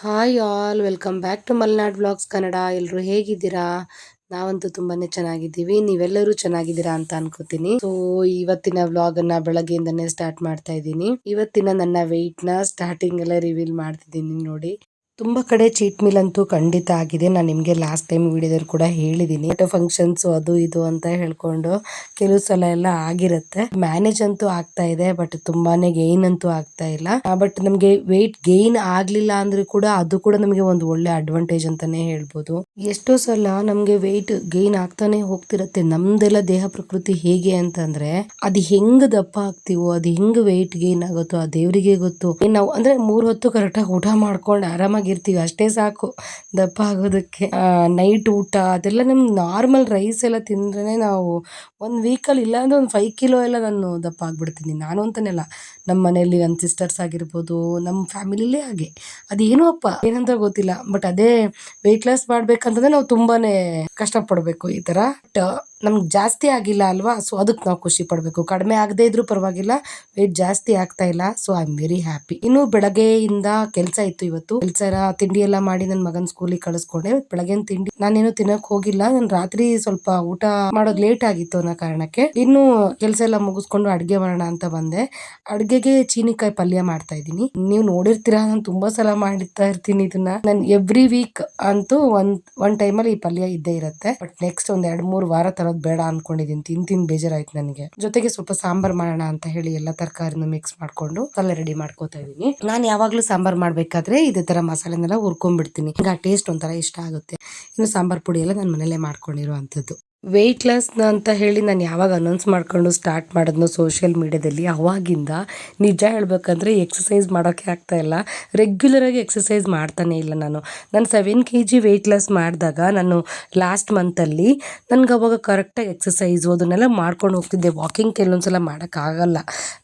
Hi all, welcome back to Malnad vlogs Kannada. ಎಲ್ಲರೂ ಹೇಗಿದ್ದೀರಾ? ನಾವಂತೂ ತುಂಬಾನೇ ಚೆನ್ನಾಗಿದ್ದೀವಿ. ನೀವೆಲ್ಲರೂ ಚೆನ್ನಾಗಿದ್ದೀರಾ ಅಂತ ಅನ್ಕೋತೀನಿ. ಸೊ ಇವತ್ತಿನ ವ್ಲಾಗ್ ಅನ್ನ ಬೆಳಗ್ಗೆಯಿಂದನೇ ಸ್ಟಾರ್ಟ್ ಮಾಡ್ತಾ ಇದ್ದೀನಿ. ಇವತ್ತಿನ ನನ್ನ ವೆಯ್ಟ್ನ ಸ್ಟಾರ್ಟಿಂಗ್ ಎಲ್ಲ ರಿವೀಲ್ ಮಾಡ್ತಿದ್ದೀನಿ ನೋಡಿ. ತುಂಬಾ ಕಡೆ ಚೀಟ್ ಮೀಲ್ ಅಂತೂ ಖಂಡಿತ ಆಗಿದೆ. ನಾನು ನಿಮಗೆ ಲಾಸ್ಟ್ ಟೈಮ್ ವಿಡಿಯೋದಲ್ಲಿ ಕೂಡ ಹೇಳಿದ್ದೀನಿ ಫಂಕ್ಷನ್ಸ್ ಅದು ಇದು ಅಂತ ಹೇಳ್ಕೊಂಡು ಕೆಲವು ಸಲ ಎಲ್ಲ ಆಗಿರುತ್ತೆ. ಮ್ಯಾನೇಜ್ ಅಂತೂ ಆಗ್ತಾ ಇದೆ ಬಟ್ ತುಂಬಾನೇ ಗೈನ್ ಅಂತೂ ಆಗ್ತಾ ಇಲ್ಲ. ಬಟ್ ನಮಗೆ ವೆಯ್ಟ್ ಗೈನ್ ಆಗ್ಲಿಲ್ಲ ಅಂದ್ರೆ ಕೂಡ ಅದು ಕೂಡ ನಮಗೆ ಒಂದು ಒಳ್ಳೆ ಅಡ್ವಾಂಟೇಜ್ ಅಂತಾನೆ ಹೇಳ್ಬೋದು. ಎಷ್ಟೋ ಸಲ ನಮಗೆ ವೆಯ್ಟ್ ಗೈನ್ ಆಗ್ತಾನೆ ಹೋಗ್ತಿರತ್ತೆ. ನಮ್ದೆಲ್ಲ ದೇಹ ಪ್ರಕೃತಿ ಹೇಗೆ ಅಂತಂದ್ರೆ, ಅದು ಹೆಂಗ್ ದಪ್ಪ ಆಗ್ತೀವೋ, ಅದು ಹೆಂಗ್ ವೆಯ್ಟ್ ಗೈನ್ ಆಗುತ್ತೋ, ಆ ದೇವರಿಗೆ ಗೊತ್ತು. ನಾವು ಅಂದ್ರೆ ಮೂರ್ ಹೊತ್ತು ಕರೆಕ್ಟ್ ಆಗಿ ಊಟ ಮಾಡ್ಕೊಂಡು ಆರಾಮಾಗಿರ್ತೀವಿ ಅಷ್ಟೇ ಸಾಕು. ದಪ್ಪ ಆಗೋದಕ್ಕೆ ನೈಟ್ ಊಟ, ಅದೆಲ್ಲ ನಮ್ಗೆ ನಾರ್ಮಲ್ ರೈಸ್ ಎಲ್ಲ ತಿಂದ್ರೇ ನಾವು ಒಂದು ವೀಕಲ್ಲಿ ಇಲ್ಲಾಂದ್ರೆ ಒಂದು ಫೈವ್ ಕಿಲೋ ಎಲ್ಲ ನಾನು ದಪ್ಪ ಆಗಿಬಿಡ್ತೀನಿ, ನಾನು ಅಂತಾನೆಲ್ಲ ನಮ್ಮ ಮನೆಯಲ್ಲಿ ನನ್ನ ಸಿಸ್ಟರ್ಸ್ ಆಗಿರ್ಬೋದು ನಮ್ಮ ಫ್ಯಾಮಿಲಿಲೇ ಹಾಗೆ. ಅದೇನೋ ಅಪ್ಪ, ಏನಂತ ಗೊತ್ತಿಲ್ಲ. ಬಟ್ ಅದೇ ವೆಯ್ಟ್ ಲಾಸ್ ಮಾಡ್ಬೇಕಂತಂದ್ರೆ ನಾವು ತುಂಬಾನೇ ಕಷ್ಟಪಡಬೇಕು ಈ ಥರ ಬಟ್ ನಮ್ಗೆ ಜಾಸ್ತಿ ಆಗಿಲ್ಲ ಅಲ್ವಾ? ಸೊ ಅದಕ್ಕೆ ನಾವು ಖುಷಿ ಪಡಬೇಕು. ಕಡಿಮೆ ಆಗದೆ ಇದ್ರೂ ಪರವಾಗಿಲ್ಲ. ವೆಯ್ಟ್ ಜಾಸ್ತಿ ಆಗ್ತಾ ಇಲ್ಲ. So I am very happy ಇನ್ನು ಬೆಳಗ್ಗೆಯಿಂದ ಕೆಲಸ ಇತ್ತು ಇವತ್ತು. ಕೆಲಸ ತಿಂಡಿ ಎಲ್ಲ ಮಾಡಿ ನನ್ನ ಮಗನ ಸ್ಕೂಲಿಗೆ ಕಳಿಸ್ಕೊಂಡೆ. ಬೆಳಗ್ಗೆ ತಿಂಡಿ ನಾನೇನು ತಿನ್ನಕ್ ಹೋಗಿಲ್ಲ. ನಾನು ರಾತ್ರಿ ಸ್ವಲ್ಪ ಊಟ ಮಾಡೋದು ಲೇಟ್ ಆಗಿತ್ತು ಅನ್ನೋ ಕಾರಣಕ್ಕೆ. ಇನ್ನು ಕೆಲಸ ಎಲ್ಲ ಮುಗಿಸ್ಕೊಂಡು ಅಡುಗೆ ಮಾಡೋಣ ಅಂತ ಬಂದೆ. ಅಡ್ಗೆಗೆ ಚೀನಿಕಾಯಿ ಪಲ್ಯ ಮಾಡ್ತಾ ಇದ್ದೀನಿ. ನೀವು ನೋಡಿರ್ತೀರಾ, ನಾನು ತುಂಬಾ ಸಲ ಮಾಡ್ತಾ ಇರ್ತೀನಿ ಇದನ್ನ. ನಾನು ಎವ್ರಿ ವೀಕ್ ಅಂತೂ ಒಂದ್ ಟೈಮ್ ಟೈಮಲ್ಲಿ ಈ ಪಲ್ಯ ಇದ್ದೇ ಇರುತ್ತೆ. ಬಟ್ ನೆಕ್ಸ್ಟ್ ಒಂದ್ ಎರಡ್, ಮೂರ್ ವಾರ ತರೋದ್ ಬೇಡ ಅನ್ಕೊಂಡಿದೀನಿ ತಿನ್ ತಿನ್ ಬೇಜಾರಾಯ್ತು ನನಗೆ. ಜೊತೆಗೆ ಸ್ವಲ್ಪ ಸಾಂಬಾರ್ ಮಾಡೋಣ ಅಂತ ಹೇಳಿ ಎಲ್ಲ ತರಕಾರಿನ ಮಿಕ್ಸ್ ಮಾಡ್ಕೊಂಡು ಪಲ್ಯ ರೆಡಿ ಮಾಡ್ಕೋತಾ ಇದೀನಿ ನಾನು ಯಾವಾಗ್ಲೂ ಸಾಂಬಾರ್ ಮಾಡ್ಬೇಕಾದ್ರೆ ಇದೇ ತರ ಮಸಾಲೆನೆಲ್ಲ ಹುರ್ಕೊಂಡ್ಬಿಡ್ತೀನಿ. ಈಗ ಟೇಸ್ಟ್ ಒಂಥರ ಇಷ್ಟ ಆಗುತ್ತೆ. ಇನ್ನು ಸಾಂಬಾರ್ ಪುಡಿ ಎಲ್ಲ ನಾನು ಮನೇಲೆ ಮಾಡ್ಕೊಂಡಿರುವಂತದ್ದು ವೆಯ್ಟ್ ಲಾಸ್ನ ಅಂತ ಹೇಳಿ ನಾನು ಯಾವಾಗ ಅನೌನ್ಸ್ ಮಾಡ್ಕೊಂಡು ಸ್ಟಾರ್ಟ್ ಮಾಡಿದ್ನೋ ಸೋಷಿಯಲ್ ಮೀಡ್ಯಾದಲ್ಲಿ ಅವಾಗಿಂದ ನಿಜ ಹೇಳ್ಬೇಕಂದ್ರೆ ಎಕ್ಸಸೈಸ್ ಮಾಡೋಕ್ಕೆ ಆಗ್ತಾ ಇಲ್ಲ. ರೆಗ್ಯುಲರಾಗಿ ಎಕ್ಸಸೈಸ್ ಮಾಡ್ತಾನೆ ಇಲ್ಲ ನಾನು. ನಾನು seven K G weight loss ಮಾಡಿದಾಗ ನಾನು ಲಾಸ್ಟ್ ಮಂತಲ್ಲಿ ನನಗೆ ಅವಾಗ ಕರೆಕ್ಟಾಗಿ ಎಕ್ಸಸೈಸು ಅದನ್ನೆಲ್ಲ ಮಾಡ್ಕೊಂಡು ಹೋಗ್ತಿದ್ದೆ. ವಾಕಿಂಗ್ ಕೆಲವೊಂದ್ಸಲ ಮಾಡೋಕ್ಕಾಗಲ್ಲ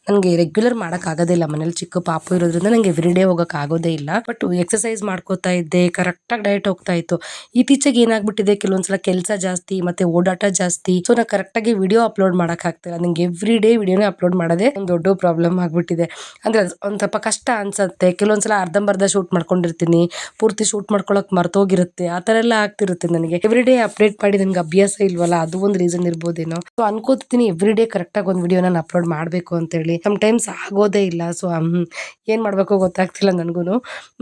ನನಗೆ ರೆಗ್ಯುಲರ್ ಮಾಡೋಕ್ಕಾಗೋದಿಲ್ಲ ಮನೇಲಿ ಚಿಕ್ಕ ಪಾಪು ಇರೋದ್ರಿಂದ ನನಗೆ ಎವ್ರಿ ಡೇ ಹೋಗೋಕ್ಕಾಗೋದೇ ಇಲ್ಲ. ಬಟ್ ಎಕ್ಸಸೈಸ್ ಮಾಡ್ಕೋತಾ ಇದ್ದೆ. ಕರೆಕ್ಟಾಗಿ ಡಯಟ್ ಹೋಗ್ತಾ ಇತ್ತು. ಇತ್ತೀಚೆಗೆ ಏನಾಗ್ಬಿಟ್ಟಿದೆ? ಕೆಲವೊಂದ್ಸಲ ಕೆಲಸ ಜಾಸ್ತಿ ಮತ್ತೆ ಓಡಾಟ ಜಾಸ್ತಿ. ಸೊ ನಾ ಕರೆಕ್ಟಾಗಿ ವಿಡಿಯೋ ಅಪ್ಲೋಡ್ ಮಾಡಕ್ ಆಗ್ತಿಲ್ಲ. ನಂಗೆ ಎವ್ರಿ ಡೇ ವಿಡಿಯೋನೇ ಅಪ್ಲೋಡ್ ಮಾಡೋದೇ ಒಂದು ದೊಡ್ಡ ಪ್ರಾಬ್ಲಮ್ ಆಗಿಬಿಟ್ಟಿದೆ. ಅಂದ್ರೆ ಒಂದು ಸ್ವಲ್ಪ ಕಷ್ಟ ಅನ್ಸುತ್ತೆ. ಕೆಲವೊಂದ್ಸಲ ಅರ್ಧಂಬರ್ಧ ಶೂಟ್ ಮಾಡ್ಕೊಂಡಿರ್ತೀನಿ. ಪೂರ್ತಿ ಶೂಟ್ ಮಾಡ್ಕೊಳಕ್ ಮರ್ತೋಗಿರುತ್ತೆ. ಆ ಥರ ಎಲ್ಲ ಆಗ್ತಿರುತ್ತೆ ನನಗೆ. ಎವ್ರಿ ಡೇ ಅಪ್ಡೇಟ್ ಮಾಡಿ ನನಗೆ ಅಭ್ಯಾಸ ಇಲ್ವಲ್ಲ? ಅದು ಒಂದು ರೀಸನ್ ಇರ್ಬೋದೇನೋ? ಸೊ ಅನ್ಕೋತೀನಿ ಎವ್ರಿ ಡೇ ಕರೆಕ್ಟಾಗಿ ಒಂದು ವಿಡಿಯೋ ನಾನು ಅಪ್ಲೋಡ್ ಮಾಡಬೇಕು ಅಂತೇಳಿ. ಸಮ್ ಟೈಮ್ಸ್ ಆಗೋದೇ ಇಲ್ಲ. ಸೊ ಏನು ಮಾಡಬೇಕು ಗೊತ್ತಾಗ್ತಿಲ್ಲ ನನಗೂ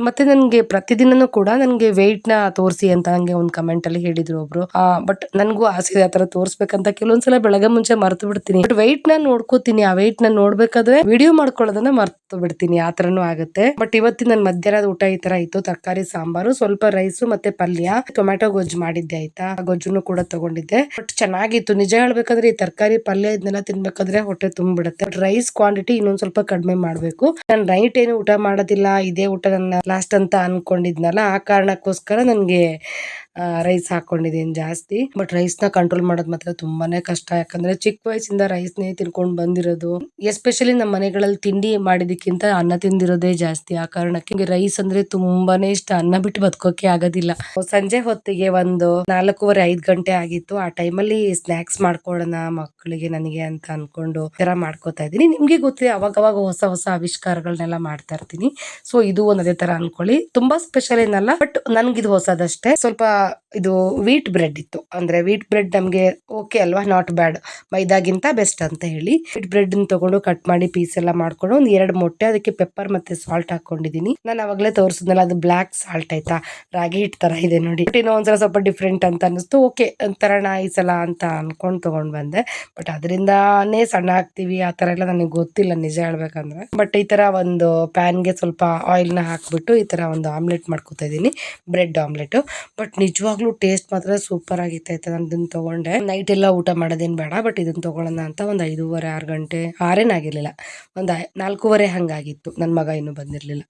ಮತ್ತೆ ನನಗೆ ಪ್ರತಿದಿನನೂ ಕೂಡ ನನಗೆ ವೆಯ್ಟ್ನ ತೋರಿಸಿ ಅಂತ ನನಗೆ ಒಂದು ಕಮೆಂಟಲ್ಲಿ ಹೇಳಿದ್ರು ಒಬ್ರು. ಬಟ್ ನನಗೂ ಆಸೆ ಇದೆ ಆ ಥರ ತೋರಿಸ್ಬೇಕಂತ ಕೆಲವೊಂದ್ಸಲ ಬೆಳಗ್ಗೆ ಮುಂಚೆ ಮರ್ತು ಬಿಡ್ತೀನಿ. ಬಟ್ ವೆಯ್ಟ್ನ ನೋಡ್ಕೋತೀನಿ, ಆ ವೆಯ್ಟ್ನ ನೋಡ್ಬೇಕಾದ್ರೆ ವಿಡಿಯೋ ಮಾಡ್ಕೊಳ್ಳೋದನ್ನ ಮರ್ತು ಬಿಡ್ತೀನಿ, ಆ ಆಗುತ್ತೆ. ಬಟ್ ಇವತ್ತಿನ ನನ್ನ ಮಧ್ಯಾಹ್ನದ ಊಟ ಈ ತರ ಇತ್ತು. ತರಕಾರಿ, ಸಾಂಬಾರು, ಸ್ವಲ್ಪ ರೈಸು ಮತ್ತೆ ಪಲ್ಯ ಟೊಮ್ಯಾಟೊ ಗೊಜ್ಜು ಮಾಡಿದ್ದೆ ಆಯ್ತಾ? ಆ ಗೊಜ್ಜುನು ಕೂಡ ತಗೊಂಡಿದ್ದೆ. ಬಟ್ ಚೆನ್ನಾಗಿತ್ತು. ನಿಜ ಹೇಳ್ಬೇಕಂದ್ರೆ ಈ ತರಕಾರಿ, ಪಲ್ಯ ಇದನ್ನೆಲ್ಲ ತಿನ್ಬೇಕಾದ್ರೆ ಹೊಟ್ಟೆ ತುಂಬಿಡುತ್ತೆ ಬಟ್ ರೈಸ್ ಕ್ವಾಂಟಿಟಿ ಇನ್ನೊಂದ್ ಸ್ವಲ್ಪ ಕಡಿಮೆ ಮಾಡ್ಬೇಕು. ನಾನು ನೈಟ್ ಏನು ಊಟ ಮಾಡೋದಿಲ್ಲ, ಇದೇ ಊಟ ನನ್ನ ಲಾಸ್ಟ್ ಅಂತ ಅನ್ಕೊಂಡಿದ್ನಲ್ಲ, ಆ ಕಾರಣಕ್ಕೋಸ್ಕರ ನನ್ಗೆ ರೈಸ್ ಹಾಕೊಂಡಿದ್ದೀನಿ ಜಾಸ್ತಿ. ಬಟ್ ರೈಸ್ನ ಕಂಟ್ರೋಲ್ ಮಾಡೋದು ಮಾತ್ರ ತುಂಬಾನೇ ಕಷ್ಟ. ಯಾಕಂದ್ರೆ ಚಿಕ್ಕ ವಯಸ್ಸಿಂದ ರೈಸ್ ನೇ ತಿನ್ಕೊಂಡು ಬಂದಿರೋದು ಎಸ್ಪೆಷಲಿ ನಮ್ಮ ಮನೆಗಳಲ್ಲಿ ತಿಂಡಿ ಮಾಡಿದಕ್ಕಿಂತ ಅನ್ನ ತಿಂದಿರೋದೇ ಜಾಸ್ತಿ. ಆ ಕಾರಣಕ್ಕೆ ರೈಸ್ ಅಂದ್ರೆ ತುಂಬಾನೇ ಇಷ್ಟ. ಅನ್ನ ಬಿಟ್ಟು ಬದುಕೋಕೆ ಆಗೋದಿಲ್ಲ. ಸಂಜೆ ಹೊತ್ತಿಗೆ ಒಂದು ನಾಲ್ಕೂವರೆ, ಐದ್ ಗಂಟೆ ಆಗಿತ್ತು. ಆ ಟೈಮಲ್ಲಿ ಸ್ನಾಕ್ಸ್ ಮಾಡ್ಕೊಳ್ಳೋಣ ಮಕ್ಕಳಿಗೆ ನನಗೆ ಅಂತ ಅನ್ಕೊಂಡು ಥರ ಮಾಡ್ಕೋತಾ ಇದ್ದೀನಿ. ನಿಮ್ಗೆ ಗೊತ್ತಿದೆ ಅವಾಗ ಅವಾಗ ಹೊಸ ಹೊಸ ಆವಿಷ್ಕಾರಗಳನ್ನೆಲ್ಲ ಮಾಡ್ತಾ ಇರ್ತೀನಿ. ಸೊ ಇದು ಒಂದ್ ಅದೇ ತರ ಅನ್ಕೊಳ್ಳಿ. ತುಂಬಾ ಸ್ಪೆಷಲ್ ಏನಲ್ಲ ಬಟ್ ನನ್ಗಿದು ಹೊಸದಷ್ಟೇ. ಸ್ವಲ್ಪ ಇದು ವೀಟ್ ಬ್ರೆಡ್ ಇತ್ತು. ಅಂದ್ರೆ ವೀಟ್ ಬ್ರೆಡ್ ನಮಗೆ ಓಕೆ ಅಲ್ವಾ? ನಾಟ್ ಬ್ಯಾಡ್ ಮೈದಾಗಿಂತ ಬೆಸ್ಟ್ ಅಂತ ಹೇಳಿ. ವೀಟ್ ಬ್ರೆಡ್ನ ತಗೊಂಡು ಕಟ್ ಮಾಡಿ ಪೀಸ್ ಎಲ್ಲ ಮಾಡ್ಕೊಂಡು ಒಂದು ಎರಡು ಮೊಟ್ಟೆ ಅದಕ್ಕೆ ಪೆಪ್ಪರ್ ಮತ್ತೆ ಸಾಲ್ಟ್ ಹಾಕೊಂಡಿದೀನಿ ನಾನು ಅವಾಗಲೇ ತೋರಿಸಿದ್ನಲ್ಲ, ಅದು ಬ್ಲ್ಯಾಕ್ ಸಾಲ್ಟ್ ಆಯಿತಾ? ರಾಗಿ ಹಿಟ್ ತರ ಇದೆ ನೋಡಿ. ಬಟ್ ಒಂದ್ಸಲ ಸ್ವಲ್ಪ ಡಿಫ್ರೆಂಟ್ ಅಂತ ಅನಿಸ್ತು ಓಕೆ ತರೋಣ ಈ ಸಲ ಅಂತ ಅನ್ಕೊಂಡು ತೊಗೊಂಡು ಬಂದೆ. ಬಟ್ ಅದರಿಂದಾನೇ ಸಣ್ಣ ಹಾಕ್ತೀವಿ. ಆ ತರ ಎಲ್ಲ ನನಗೆ ಗೊತ್ತಿಲ್ಲ, ನಿಜ ಹೇಳ್ಬೇಕಂದ್ರೆ. ಬಟ್ ಈ ತರ ಒಂದು ಪ್ಯಾನ್ಗೆ ಸ್ವಲ್ಪ ಆಯಿಲ್ನ ಹಾಕ್ಬಿಟ್ಟು ಈ ತರ ಒಂದು ಆಮ್ಲೆಟ್ ಮಾಡ್ಕೊತಾ ಇದೀನಿ. ಬ್ರೆಡ್ ಆಮ್ಲೆಟ್ ಬಟ್ ನಿಜವಾಗ್ಲೂ ಟೇಸ್ಟ್ ಮಾತ್ರ ಸೂಪರ್ ಆಗಿತ್ತೈತೆ ನಾನು ಇದನ್ನ ತಗೊಂಡೆ. ನೈಟ್ ಎಲ್ಲ ಊಟ ಮಾಡೋದೇನು ಬೇಡ ಬಟ್ ಇದನ್ನ ತಗೊಳ್ಳೋಣ ಅಂತ ಒಂದು ಐದೂವರೆ, ಆರು ಗಂಟೆ ಆರೇನಾಗಿರಲಿಲ್ಲ ಒಂದು ನಾಲ್ಕೂವರೆ ಹಂಗಾಗಿತ್ತು. ನನ್ನ ಮಗ ಇನ್ನೂ ಬಂದಿರಲಿಲ್ಲ.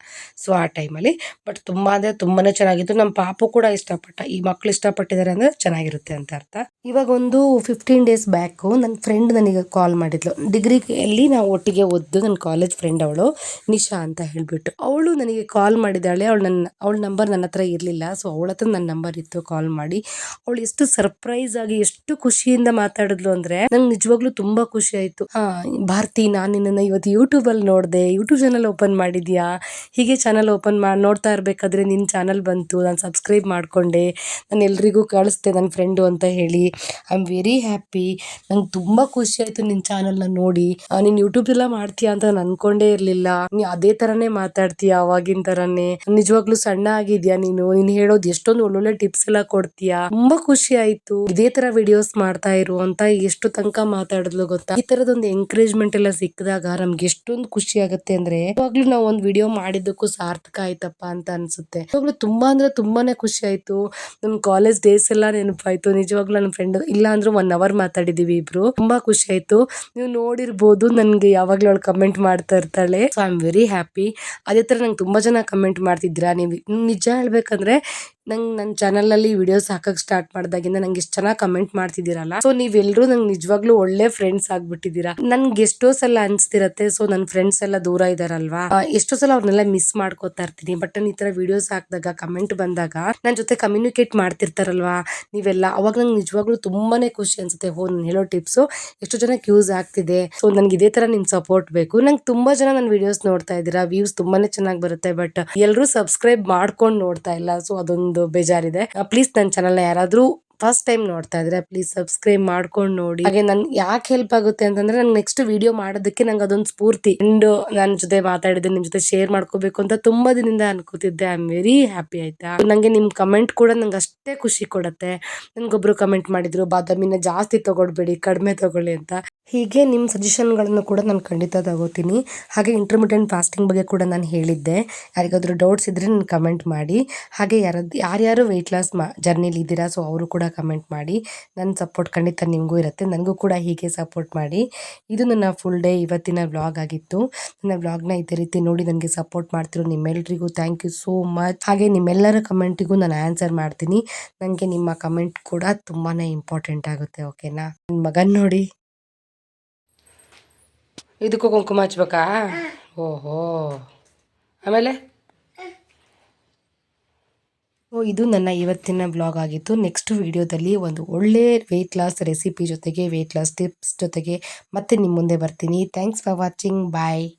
ಸೊ ಆ ಟೈಮಲ್ಲಿ ಬಟ್ ತುಂಬ ಅಂದರೆ ತುಂಬಾನೇ ಚೆನ್ನಾಗಿತ್ತು. ನಮ್ಮ ಪಾಪು ಕೂಡ ಇಷ್ಟಪಟ್ಟ, ಈ ಮಕ್ಳು ಇಷ್ಟಪಟ್ಟಿದ್ದಾರೆ ಅಂದರೆ ಚೆನ್ನಾಗಿರುತ್ತೆ ಅಂತ ಅರ್ಥ. ಇವಾಗ ಒಂದು ಫಿಫ್ಟೀನ್ ಡೇಸ್ ಬ್ಯಾಕು ನನ್ನ ಫ್ರೆಂಡ್ ನನಗೆ ಕಾಲ್ ಮಾಡಿದ್ಲು. ಡಿಗ್ರಿಯಲ್ಲಿ ನಾವು ಒಟ್ಟಿಗೆ ಓದ್ದು ನನ್ನ ಕಾಲೇಜ್ ಫ್ರೆಂಡ್ ಅವಳು, ನಿಶಾ ಅಂತ ಹೇಳಿಬಿಟ್ಟು. ಅವಳು ನನಗೆ ಕಾಲ್ ಮಾಡಿದ್ದಾಳೆ. ಅವಳು ನನ್ನ ಅವಳ ನಂಬರ್ ನನ್ನ ಹತ್ರ ಇರಲಿಲ್ಲ. ಸೊ ಅವಳ ಹತ್ರ ನನ್ನ ನಂಬರ್ ಇತ್ತು. ಇವತ್ತು ಕಾಲ್ ಮಾಡಿ. ಅವಳು ಎಷ್ಟು ಸರ್ಪ್ರೈಸ್ ಆಗಿ ಎಷ್ಟು ಖುಷಿಯಿಂದ ಮಾತಾಡಿದ್ಲು ಅಂದ್ರೆ ನಂಗೆ ನಿಜವಾಗ್ಲೂ ತುಂಬಾ ಖುಷಿ ಆಯ್ತು. ಭಾರತಿ ನಾನು ನಿನ್ನನ್ನು ಇವತ್ತು ಯೂಟ್ಯೂಬ್ ಅಲ್ಲಿ ನೋಡಿದೆ. ಯೂಟ್ಯೂಬ್ ಚಾನಲ್ ಓಪನ್ ಮಾಡಿದ್ಯಾ? ಹೀಗೆ ಚಾನಲ್ ಓಪನ್ ಮಾಡಿ ನೋಡ್ತಾ ಇರ್ಬೇಕಾದ್ರೆ ನಿನ್ನ ಚಾನಲ್ ಬಂತು. ನಾನು ಸಬ್ಸ್ಕ್ರೈಬ್ ಮಾಡಿಕೊಂಡೆ. ನಾನು ಎಲ್ರಿಗೂ ಕಳಿಸ್ದೆ ನನ್ನ ಫ್ರೆಂಡು ಅಂತ ಹೇಳಿ. ಐ ಆಮ್ ವೆರಿ ಹ್ಯಾಪಿ ನಂಗೆ ತುಂಬ ಖುಷಿ ಆಯ್ತು ನಿನ್ನ ಚಾನಲ್ನ ನೋಡಿ. ನೀನು ಯೂಟ್ಯೂಬ್ ಎಲ್ಲ ಮಾಡ್ತೀಯಾ ಅಂತ ನಾನು ಅನ್ಕೊಂಡೇ ಇರಲಿಲ್ಲ. ನೀ ಅದೇ ಥರನೇ ಮಾತಾಡ್ತೀಯ ಅವಾಗಿನ ಥರನೇ ನಿಜವಾಗ್ಲೂ ಸಣ್ಣ ಆಗಿದ್ಯಾ ನೀನು? ನೀನು ಹೇಳೋದು ಎಷ್ಟೊಂದು ಒಳ್ಳೊಳ್ಳೆ ಟಿಪ್ಸ್ ಎಲ್ಲ ಕೊಡ್ತೀಯಾ? ತುಂಬಾ ಖುಷಿ ಆಯ್ತು. ಇದೇ ತರ ವಿಡಿಯೋಸ್ ಮಾಡ್ತಾ ಇರು ಅಂತ ಎಷ್ಟು ತನಕ ಮಾತಾಡಿದ್ಲು ಗೊತ್ತಾ? ಈ ತರದೊಂದು ಎಂಕರೇಜ್ಮೆಂಟ್ ಎಲ್ಲ ಸಿಕ್ಕಿದಾಗ ನಮ್ಗೆ ಎಷ್ಟೊಂದು ಖುಷಿ ಆಗುತ್ತೆ ಅಂದ್ರೆ, ಯಾವಾಗ್ಲೂ ನಾವು ಒಂದು ವಿಡಿಯೋ ಮಾಡಿದ್ದಕ್ಕೂ ಸಾರ್ಥಕ ಆಯ್ತಪ್ಪ ಅಂತ ಅನ್ಸುತ್ತೆ. ಇವಾಗ್ಲೂ ತುಂಬಾ ಅಂದ್ರೆ ತುಂಬಾನೇ ಖುಷಿ ಆಯ್ತು. ನಮ್ ಕಾಲೇಜ್ ಡೇಸ್ ಎಲ್ಲ ನೆನಪಾಯ್ತು. ನಿಜವಾಗ್ಲೂ ನನ್ನ ಫ್ರೆಂಡ್ ಇಲ್ಲ ಅಂದ್ರೆ ಒನ್ ಅವರ್ ಮಾತಾಡಿದೀವಿ ಇಬ್ರು. ತುಂಬಾ ಖುಷಿ ಆಯ್ತು. ನೀವು ನೋಡಿರ್ಬೋದು ನನ್ಗೆ ಯಾವಾಗ್ಲೂ ಅವಳು ಕಮೆಂಟ್ ಮಾಡ್ತಾ ಇರ್ತಾಳೆ. So I am very happy ಅದೇ ತರ ನಂಗೆ ತುಂಬಾ ಜನ ಕಮೆಂಟ್ ಮಾಡ್ತಿದ್ರ ನೀವು ನಿಜ ಹೇಳ್ಬೇಕಂದ್ರೆ ನಂಗೆ ನನ್ನ ಚಾನಲಲ್ಲಿ ವಿಡಿಯೋಸ್ ಹಾಕಕ್ಕೆ ಸ್ಟಾರ್ಟ್ ಮಾಡಿದಾಗಿಂದ ನಂಗೆ ಎಷ್ಟು ಚೆನ್ನಾಗಿ ಕಮೆಂಟ್ ಮಾಡ್ತಿದ್ದೀರಲ್ಲ? ಸೊ ನೀವೆಲ್ಲರೂ ನಂಗೆ ನಿಜವಾಗ್ಲೂ ಒಳ್ಳೆ ಫ್ರೆಂಡ್ಸ್ ಆಗ್ಬಿಟ್ಟಿದ್ದೀರಾ? ನನ್ಗೆ ಎಷ್ಟೋ ಸಲ ಅನ್ಸ್ತಿರತ್ತೆ ಸೊ ನನ್ನ ಫ್ರೆಂಡ್ಸ್ ಎಲ್ಲ ದೂರ ಇದಾರಲ್ವಾ? ಎಷ್ಟೋ ಸಲ ಅವ್ರನ್ನೆಲ್ಲ ಮಿಸ್ ಮಾಡ್ಕೋತಾ ಇರ್ತೀನಿ ಬಟ್ ನಾನು ಈ ಥರ ವಿಡಿಯೋಸ್ ಹಾಕಿದಾಗ ಕಮೆಂಟ್ ಬಂದಾಗ ನನ್ನ ಜೊತೆ ಕಮ್ಯುನಿಕೇಟ್ ಮಾಡ್ತಿರ್ತಾರಲ್ವಾ? ನೀವೆಲ್ಲ, ಅವಾಗ ನಂಗೆ ನಿಜವಾಗ್ಲೂ ತುಂಬಾನೇ ಖುಷಿ ಅನ್ಸುತ್ತೆ, ಹೋ, ನಾನು ಹೇಳೋ ಟಿಪ್ಸು ಎಷ್ಟು ಜನಕ್ಕೆ ಯೂಸ್ ಆಗ್ತಿದೆ ಸೊ ನನಗೆ ಇದೇ ತರ ನಿಮ್ಮ ಸಪೋರ್ಟ್ ಬೇಕು. ನಂಗೆ ತುಂಬಾ ಜನ ನನ್ನ ವಿಡಿಯೋಸ್ ನೋಡ್ತಾ ಇದ್ದೀರಾ ವ್ಯೂಸ್ ತುಂಬಾನೇ ಚೆನ್ನಾಗಿ ಬರುತ್ತೆ ಬಟ್ ಎಲ್ಲರೂ ಸಬ್ಸ್ಕ್ರೈಬ್ ಮಾಡ್ಕೊಂಡು ನೋಡ್ತಾ ಇಲ್ಲ ಸೊ ಅದೊಂದು ಬೇಜಾರಿದೆ. ಪ್ಲೀಸ್ ನನ್ನ ಚಾನಲ್ನ ಯಾರಾದ್ರೂ ಫಸ್ಟ್ ಟೈಮ್ ನೋಡ್ತಾ ಇದ್ರೆ ಪ್ಲೀಸ್ ಸಬ್ಸ್ಕ್ರೈಬ್ ಮಾಡ್ಕೊಂಡು ನೋಡಿ. ಹಾಗೆ ನನ್ ಯಾಕೆ ಹೆಲ್ಪ್ ಆಗುತ್ತೆ ಅಂತಂದ್ರೆ ನಂಗೆ ನೆಕ್ಸ್ಟ್ ವಿಡಿಯೋ ಮಾಡೋದಕ್ಕೆ ನಂಗೆ ಅದೊಂದು ಸ್ಫೂರ್ತಿ. ಅಂಡ್ ನನ್ನ ಜೊತೆ ಮಾತಾಡಿದ್ರೆ ನಿಮ್ ಜೊತೆ ಶೇರ್ ಮಾಡ್ಕೋಬೇಕು ಅಂತ ತುಂಬಾ ದಿನದಿಂದ ಅನ್ಕೋತಿದ್ದೆ. ಐ ಆಮ್ ವೆರಿ ಹ್ಯಾಪಿ ಆಯ್ತಾ? ನಂಗೆ ನಿಮ್ ಕಮೆಂಟ್ ಕೂಡ ನಂಗೆ ಅಷ್ಟೇ ಖುಷಿ ಕೊಡುತ್ತೆ. ನನ್ಗೊಬ್ರು ಕಮೆಂಟ್ ಮಾಡಿದ್ರು, ಬಾದಾಮಿನ ಜಾಸ್ತಿ ತಗೊಳ್ಬೇಡಿ, ಕಡಿಮೆ ತಗೊಳ್ಳಿ ಅಂತ. ಹೀಗೆ ನಿಮ್ಮ ಸಜೆಷನ್ಗಳನ್ನು ಕೂಡ ನಾನು ಖಂಡಿತ ತಗೋತೀನಿ. ಹಾಗೆ ಇಂಟರ್ಮಿಡಿಯಂಟ್ ಫಾಸ್ಟಿಂಗ್ ಬಗ್ಗೆ ಕೂಡ ನಾನು ಹೇಳಿದ್ದೆ. ಯಾರಿಗಾದರೂ ಡೌಟ್ಸ್ ಇದ್ದರೆ ನಾನು ಕಮೆಂಟ್ ಮಾಡಿ. ಹಾಗೆ ಯಾರದ್ದು ಯಾರ್ಯಾರು ವೆಯ್ಟ್ ಲಾಸ್ ಮಾ ಜರ್ನಿಲಿ ಇದ್ದೀರಾ ಸೊ ಅವರು ಕೂಡ ಕಮೆಂಟ್ ಮಾಡಿ. ನನ್ನ ಸಪೋರ್ಟ್ ಖಂಡಿತ ನಿಮಗೂ ಇರುತ್ತೆ. ನನಗೂ ಕೂಡ ಹೀಗೆ ಸಪೋರ್ಟ್ ಮಾಡಿ. ಇದು ನನ್ನ ಫುಲ್ ಡೇ ಇವತ್ತಿನ ವ್ಲಾಗ್ ಆಗಿತ್ತು. ನನ್ನ ವ್ಲಾಗ್ನ ಇದೇ ರೀತಿ ನೋಡಿ ನನಗೆ ಸಪೋರ್ಟ್ ಮಾಡ್ತಿರೋ ನಿಮ್ಮೆಲ್ಲರಿಗೂ ಥ್ಯಾಂಕ್ ಯು ಸೋ ಮಚ್ ಹಾಗೆ ನಿಮ್ಮೆಲ್ಲರ ಕಮೆಂಟಿಗೂ ನಾನು ಆನ್ಸರ್ ಮಾಡ್ತೀನಿ. ನನಗೆ ನಿಮ್ಮ ಕಮೆಂಟ್ ಕೂಡ ತುಂಬಾ ಇಂಪಾರ್ಟೆಂಟ್ ಆಗುತ್ತೆ ಓಕೆನಾ ನನ್ನ ಮಗನ್ ನೋಡಿ. ಇದಕ್ಕೂ ಕುಂಕುಮ ಹಚ್ಬೇಕಾ? ಓಹೋ. ಆಮೇಲೆ? ಓ, ಇದು ನನ್ನ ಇವತ್ತಿನ ಬ್ಲಾಗ್ ಆಗಿತ್ತು. ನೆಕ್ಸ್ಟ್ ವಿಡಿಯೋದಲ್ಲಿ ಒಂದು ಒಳ್ಳೆ ವೆಯ್ಟ್ ಲಾಸ್ ರೆಸಿಪಿ ಜೊತೆಗೆ ವೆಯ್ಟ್ ಲಾಸ್ ಟಿಪ್ಸ್ ಜೊತೆಗೆ ಮತ್ತೆ ನಿಮ್ಮ ಮುಂದೆ ಬರ್ತೀನಿ. Thanks for watching bye